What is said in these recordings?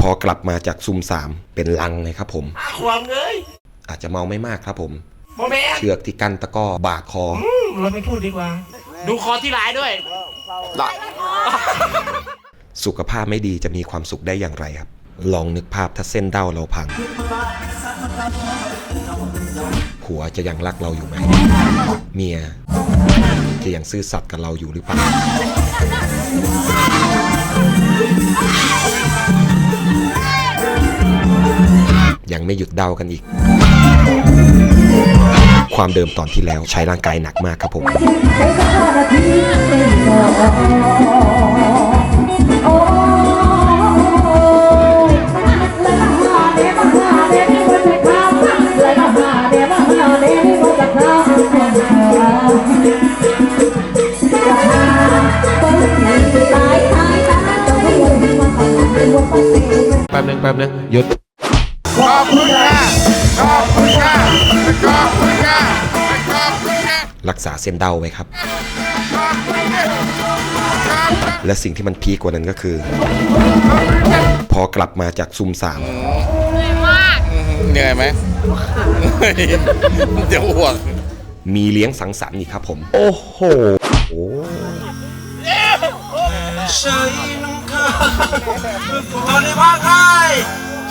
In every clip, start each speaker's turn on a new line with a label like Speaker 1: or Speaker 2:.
Speaker 1: พอกลับมาจากซุมสามเป็นลังเลยครับผม
Speaker 2: ความเงย
Speaker 1: อาจจะเมาไม่มากครับผม
Speaker 2: โมเมน
Speaker 1: เชือกที่กั้นตะกร้อบาดคอ
Speaker 2: เราไม่พูดดีกว่า ดูคอที่ร้ายด้วย
Speaker 1: สุขภาพไม่ดีจะมีความสุขได้อย่างไรครับ ลองนึกภาพถ้าเส้นเด้าเราพัง ผัวจะยังรักเราอยู่ไหม เมีย จะยังซื่อสัตย์กับเราอยู่หรือเปล่า ยังไม่หยุดเดากันอีก ความเดิมตอนที่แล้วใช้ร่างกายหนักมากครับผม
Speaker 3: แป๊บนึงแป๊บนึงหยุด
Speaker 4: อบคุณค่ะขอบคุณค่ะขอบคุณค่ะขอบคุณค่ะ
Speaker 1: รักษาเส้นเด้าไว้ครับและสิ่งที่มันพีคกว่านั้นก็คือ พอกลับมาจากซุมสาม
Speaker 4: เหนื่อยไหมเดี๋ยวอ้วก
Speaker 1: มีเลี้ยงสังสรรค์อีกครับผม โอ้โห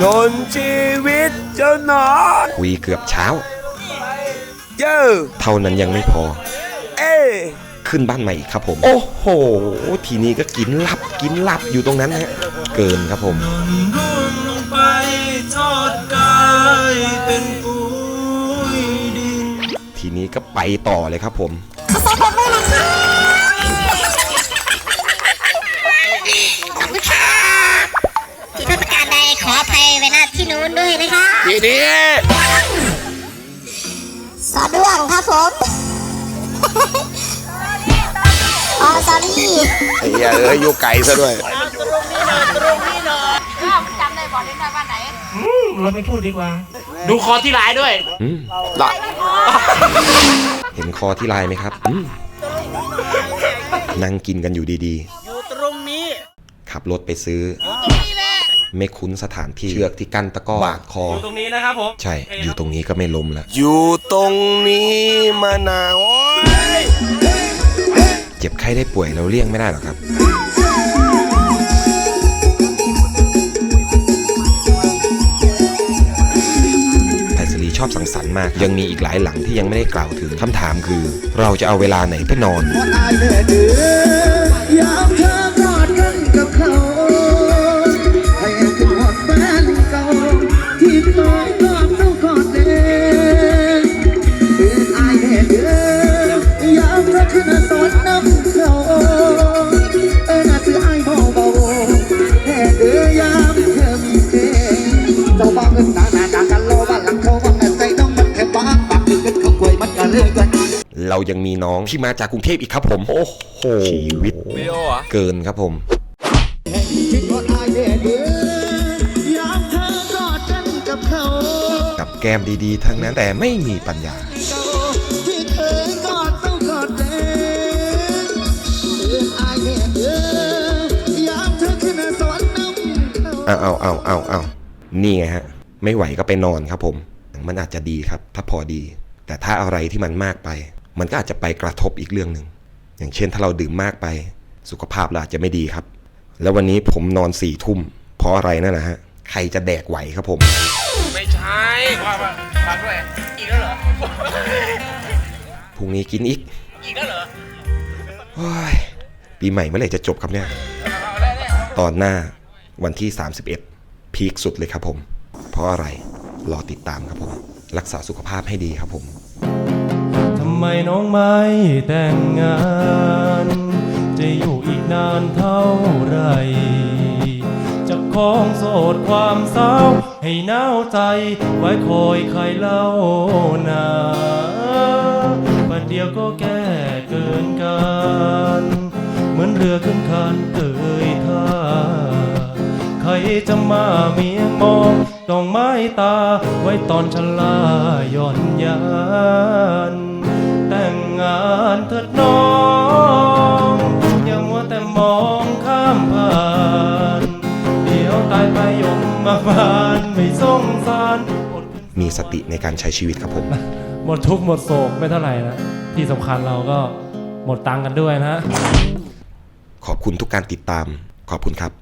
Speaker 3: จนชีวิตจนหนอน
Speaker 1: คุยเกือบเช้า
Speaker 3: เจ้า
Speaker 1: เท่านั้นยังไม่พอ
Speaker 3: เอ้
Speaker 1: ขึ้นบ้านใหม่อีกครับผม โอ้โห ทีนี้ก็กินหลับกินหลับอยู่ตรงนั้นฮะเกินครับผม
Speaker 5: ไปทอดกายเป็นปุ๋ยดิน
Speaker 1: ทีนี้ก็ไปต่อเลยครับผม
Speaker 6: ที่ ออภัยไว้ณที่นู้นด้วยนะคะ
Speaker 4: ทีนี้
Speaker 6: สอด้วงครับผมอ๋อสอรี่
Speaker 4: ไอ้เหี้ยเอ้ยอยู่ไกลซะด้วย
Speaker 2: เราไม่พูดดีกว่า ดูคอที่ร้ายด้วย
Speaker 1: อืม
Speaker 4: ละ
Speaker 1: เห็นคอที่ลายไหมครับอืมนั่งกินกันอยู่ดีๆอยู่ตรงนี้ขับรถไปซื้อ ไม่คุ้นสถานที่เชือกที่กั้นตะกร้อบาดคอ
Speaker 2: ตรงนี้นะครับผม
Speaker 1: ใช่ อยู่ตรงนี้ก็ไม่ล้มแล้ว
Speaker 3: อยู่ตรงนี้มานานโอ้ย
Speaker 1: เจ็บไข้ได้ป่วยเราเลี่ยงไม่ได้หรอกครับไทยสรีชอบสังสรรค์มาก ยังมีอีกหลายหลังที่ยังไม่ได้กล่าวถึงคำถามคือ เราจะเอาเวลาไหนไปนอน
Speaker 5: เรายั
Speaker 1: งมีน้องที่มาจากกรุงเทพอีกครับผม โอ้โหชีวิต
Speaker 3: เกิ
Speaker 1: นครับผม
Speaker 5: กับ
Speaker 1: แก้มดีๆ ทั้งนั้นแต่ไม่มีปัญญา
Speaker 5: เอาเอาเอาเอา
Speaker 1: เอานี่ฮะ ไม่ไหวก็ไปนอนครับผม มันอาจจะดีครับ ถ้าพอดี แต่ถ้าอะไรที่มันมากไป มันก็อาจจะไปกระทบอีกเรื่องหนึ่งอย่างเช่นถ้าเราดื่มมากไป สุขภาพเราอาจจะไม่ดีครับ แล้ววันนี้ผมนอนสี่ทุ่มเพราะอะไรนั่นนะฮะใครจะแดกไหวครับผม
Speaker 3: ไม่ใช่ว่าว่าฟังด้วยอีกแล้วเหรอ
Speaker 1: พรุ่งนี้กินอีก
Speaker 3: อีกแล้วเหรอ
Speaker 1: โอ้ยปีใหม่เมื่อไหร่จะจบครับเนี่ย ตอนหน้าวันที่ 31 พีคสุดเลยครับผมเพ ราะอะไร รอติดตามครับผม รักษาสุขภาพให้ดีครับผม
Speaker 7: ทำไมน้องไม่แต่งงาน จะอยู่อีกนานเท่าไร จะคล้องโสดความเศร้า ให้หนาวใจ ไว้คอยใครเล่านาปัดเดียวก็แก้เกินการ เหมือนเรือขึ้นคาน ใครจะมาเมียงมองต้องไม้ตาไว้ตอนชลาย่อนยานแต่งงานเถิดน้องอย่ามัวแต่มองข้ามผ่านเดี๋ยวตายไปยงมาบานไม่สงสาร
Speaker 1: มีสติในการใช้ชีวิตครับผม
Speaker 7: หมดทุกข์หมดโศกไม่เท่าไหร่นะ ที่สำคัญเราก็หมดตังค์กันด้วยนะ
Speaker 1: ขอบคุณทุกการติดตาม ขอบคุณครับ